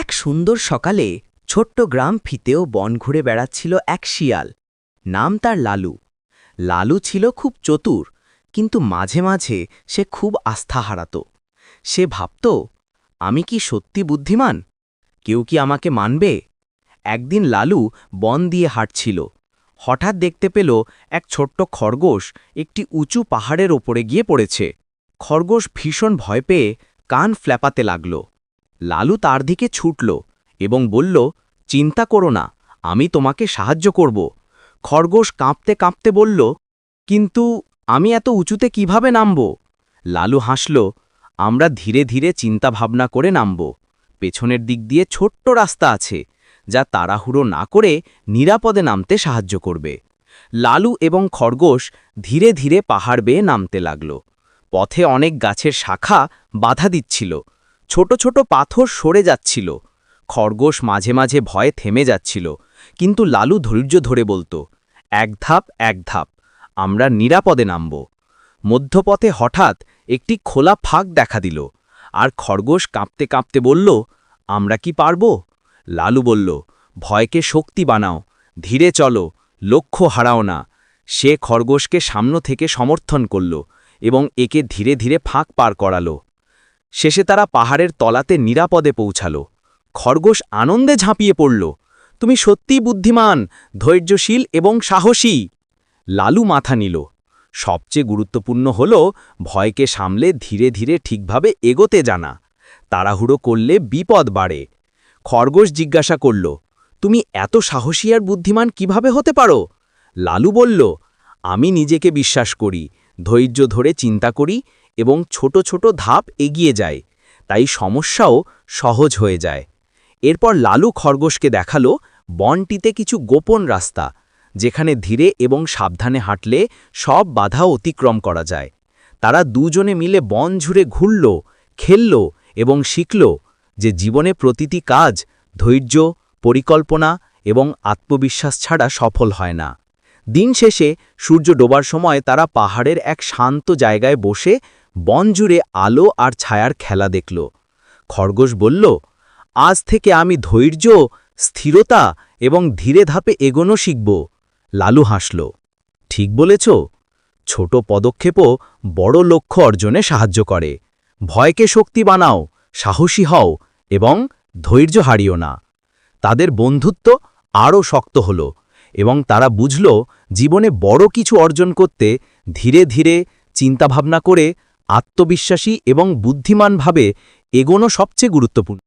এক সুন্দর সকালে ছোট্ট গ্রাম ফিতেও বন ঘুরে বেড়াচ্ছিল এক শিয়াল। নাম তার লালু। লালু ছিল খুব চতুর, কিন্তু মাঝে মাঝে সে খুব আস্থা হারাত। সে ভাবত, আমি কি সত্যি বুদ্ধিমান? কেউ কি আমাকে মানবে? একদিন লালু বন দিয়ে হাঁটছিল। হঠাৎ দেখতে পেল এক ছোট্ট খরগোশ একটি উঁচু পাহাড়ের ওপরে গিয়ে পড়েছে। খরগোশ ভীষণ ভয় পেয়ে কান ফ্ল্যাপাতে লাগল। লালু তার দিকে ছুটল এবং বলল, চিন্তা করো না, আমি তোমাকে সাহায্য করব। খরগোশ কাঁপতে কাঁপতে বলল, কিন্তু আমি এত উঁচুতে কীভাবে নামব? লালু হাসল, আমরা ধীরে ধীরে চিন্তা ভাবনা করে নামব। পেছনের দিক দিয়ে ছোট্ট রাস্তা আছে, যা তাড়াহুড়ো না করে নিরাপদে নামতে সাহায্য করবে। লালু এবং খরগোশ ধীরে ধীরে পাহাড় বেয়ে নামতে লাগল। পথে অনেক গাছের শাখা বাধা দিচ্ছিল। ছোট ছোট পাথর সরে যাচ্ছিল। খরগোশ মাঝে মাঝে ভয়ে থেমে যাচ্ছিল, কিন্তু লালু ধৈর্য ধরে বলতো, এক ধাপ এক ধাপ, আমরা নিরাপদে নামব। মধ্যপথে হঠাৎ একটি খোলা ফাঁক দেখা দিল, আর খরগোশ কাঁপতে কাঁপতে বলল, আমরা কি পারব? লালু বলল, ভয়কে শক্তি বানাও, ধীরে চলো, লক্ষ্য হারাও না। সে খরগোশকে সামনে থেকে সমর্থন করল এবং একে ধীরে ধীরে ফাঁক পার করালো। শেষে তারা পাহাড়ের তলাতে নিরাপদে পৌঁছাল। খরগোশ আনন্দে ঝাঁপিয়ে পড়ল। তুমি সত্যিই বুদ্ধিমান, ধৈর্যশীল এবং সাহসী! লালু মাথা নিল। সবচেয়ে গুরুত্বপূর্ণ হল, ভয়কে সামলে ধীরে ধীরে ঠিকভাবে এগোতে জানা। তাড়াহুড়ো করলে বিপদ বাড়ে। খরগোশ জিজ্ঞাসা করল, তুমি এত সাহসী আর বুদ্ধিমান কীভাবে হতে পারো? লালু বলল, আমি নিজেকে বিশ্বাস করি। ধৈর্য ধরে চিন্তা করি এবং ছোট ছোট ধাপ এগিয়ে যায় তাই সমস্যাও সহজ হয়ে যায়। এরপর লালু খরগোশকে দেখাল বনটিতে কিছু গোপন রাস্তা, যেখানে ধীরে এবং সাবধানে হাঁটলে সব বাধা অতিক্রম করা যায়। তারা দুজনে মিলে বন ঝুড়ে ঘুরল, খেলল এবং শিখল যে জীবনে প্রতিটি কাজ ধৈর্য, পরিকল্পনা এবং আত্মবিশ্বাস ছাড়া সফল হয় না। দিন শেষে সূর্য ডোবার সময় তারা পাহাড়ের এক শান্ত জায়গায় বসে বন জুড়ে আলো আর ছায়ার খেলা দেখল। খরগোশ বলল, আজ থেকে আমি ধৈর্য, স্থিরতা এবং ধীরে ধাপে এগোনো শিখব। লালু হাসল, ঠিক বলেছ। ছোট পদক্ষেপও বড় লক্ষ্য অর্জনে সাহায্য করে। ভয়কে শক্তি বানাও, সাহসী হও এবং ধৈর্য হারিও না। তাদের বন্ধুত্ব আরও শক্ত হল। এবং তারা বুঝল জীবনে বড় কিছু অর্জন করতে ধীরে ধীরে চিন্তাভাবনা করে আত্মবিশ্বাসী এবং বুদ্ধিমানভাবে এগোনো সবচেয়ে গুরুত্বপূর্ণ।